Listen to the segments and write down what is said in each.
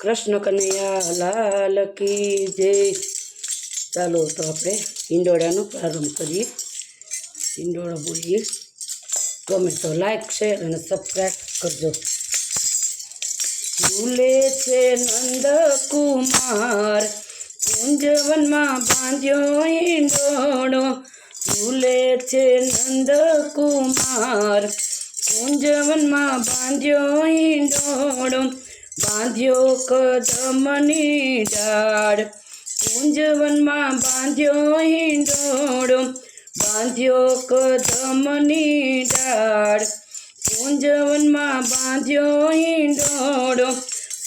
કૃષ્ણ કનૈયા લાલ કી જય. ચાલો તો આપણે હિંડોળાનો પ્રારંભ કરીએ. હિંડોળો બોલીએ. ગમે તો લાઈક શેર અને સબસ્ક્રાઈબ કરજો. ઝૂલે છે નંદ કુમાર કુંજવનમાં બાંધ્યો હિંડોળો. ઝૂલે છે નંદ કુમાર કુંજવનમાં બાંધ્યો હિંડોળો. બાંધ્યો કદમની ડાળ કુંજવનમાં બાંધ્યો હિંડોળો. બાંધ્યો કદમની ડાળ કુંજવનમાં બાંધ્યો હિંડોળો.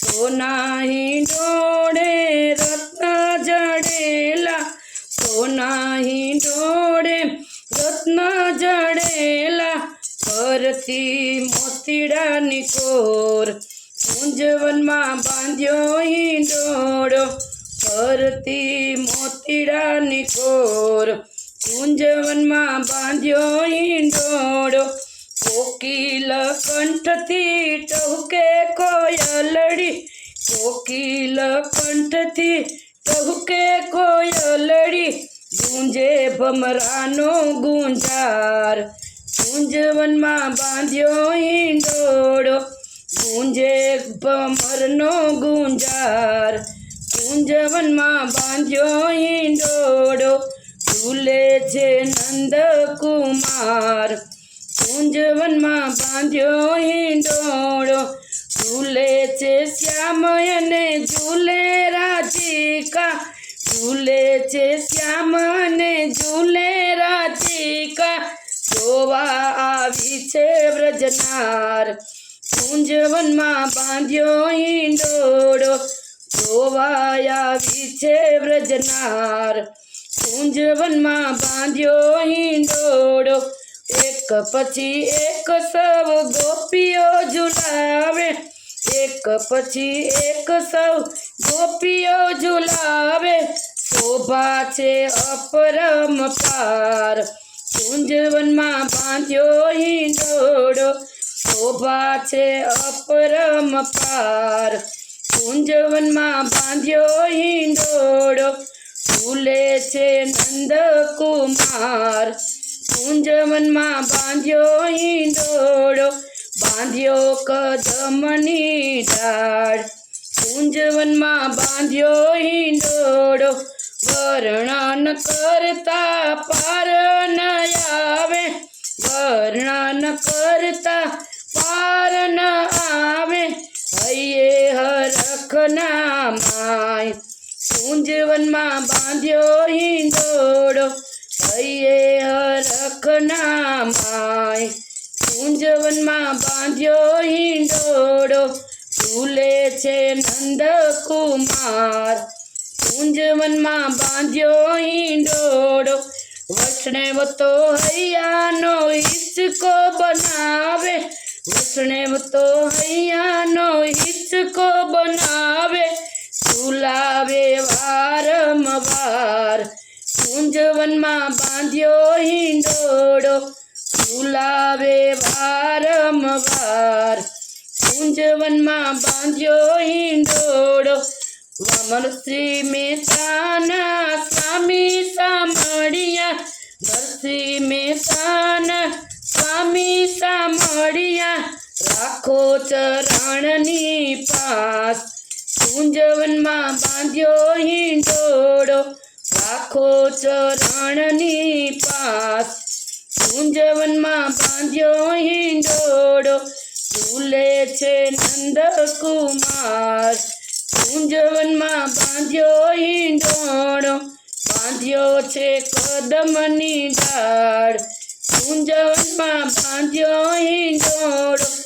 સોના હિંડોળે રત્ન જડેલા. સોના હિંડોળે રત્ન જડેલા. ફરતી મોતીડાની કોર. કુંજવનમાં બાંધ્યો હિંડોળો, ફરતી મોતીડાની કોર કુંજવનમાં બાંધ્યો હિંડોળો કોકિલ કંઠથી ટહુકે કોયલડી કોકિલ કંઠથી ટહુકે કોયલડી ગુંજે ભમરાનો ગુંજાર. ગુંજવનમાં બાંધ્યો હિંડોળો, ગુંજે ભમરનો ગુંજાર. કુંજવનમાં બાંધ્યો હિંડોળો ઝૂલે છે નંદકુમાર. કુંજવનમાં બાંધ્યો હિંડોળો ઝૂલે છે શ્યામ અને ઝૂલે રાધિકા. ઝૂલે છે શ્યામ અને ઝૂલે રાધિકા. જોવા આવી છે વ્રજનાર. કુંજવનમાં બાંધ્યો ઈંડોડો જોવા વિછે વ્રજનાર. કુંજવનમાં બાંધ્યો ઈંડોડો એક પછી એક સૌ ગોપીઓ ઝુલાવે. એક પછી એક સૌ ગોપીઓ ઝુલાવે. શોભા છે અપરમ પાર. કુંજવનમાં બાંધ્યો હિંડોળો. શોભા છે અપરમ પાર. કુંજવનમાં બાંધ્યો હિંડોળો, ફૂલે છે નંદકુમાર. કુંજવનમાં બાંધ્યો હિંડોળો, બાંધ્યો કદમની ડાળ. કુંજવનમાં બાંધ્યો હિંડોળો, વર્ણન કરતા પાર ન આવે. વર્ણન કરતા પાર ન આવે હૈયે હરખના માય. કુંજવનમાં બાંધ્યો હિંદોડો હૈયે હરખના માય. કુંજવનમાં બાંધ્યો હિંડોડો ઝૂલે છે નંદકુમાર. કુંજવનમાં બાંધ્યો હિંડોડો વસણે વતો હૈયાનો વૈષ્ણવ તો હૈયાનો હિચકો બનાવે ઝુલાવે વારંવાર. કુંજવનમાં બાંધ્યો હિંડોળો ઝુલાવે વારંવાર. કુંજવનમાં બાંધ્યો હિંડોળો વામન શ્રી મહેતાના સ્વામી ચરણની પાસ. કુંજવનમાં બાંધ્યો હિંડોળો. રાખો ચરણની પાસ. કુંજવનમાં બાંધ્યો હિંડોળો. ઝૂલે છે નંદકુમાર. કુંજવનમાં બાંધ્યો હિંડોળો. બાંધ્યો છે કદમની ડાળ કુંજવનમાં બાંધ્યો હિંડોળો.